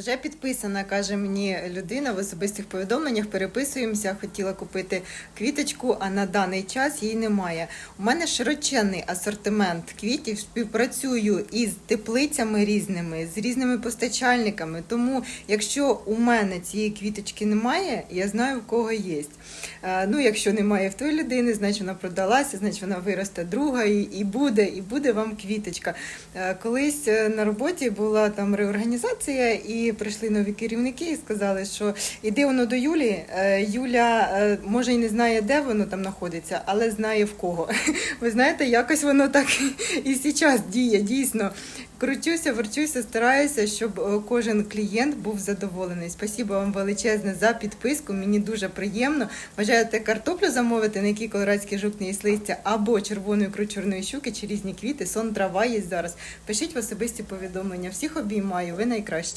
Вже підписана, каже мені людина в особистих повідомленнях. Переписуємося, хотіла купити квіточку, а на даний час її немає. У мене широченний асортимент квітів. Співпрацюю із теплицями різними, з різними постачальниками. Тому, якщо у мене цієї квіточки немає, я знаю в кого є. Е, Ну, якщо немає в тої людини, значить вона продалася, значить вона виросте друга і, і буде, і буде вам квіточка. Е, Колись е, на роботі була там реорганізація, і прийшли нові керівники і сказали, що іди воно до Юлі. Е, Юля е, може і не знає, де воно там знаходиться, але знає в кого. Ви знаєте, якось воно так і зараз діє. Дійсно, кручуся, верчуся, стараюся, щоб е, кожен клієнт був задоволений. Спасибо вам величезне за підписку. Мені дуже приємно. Бажаєте картоплю замовити, на якій колорадські жукні і листя, або червону ікру чорної щуки, чи різні квіти, сон трава є зараз. Пишіть в особисті повідомлення. Всіх обіймаю, ви найкращі.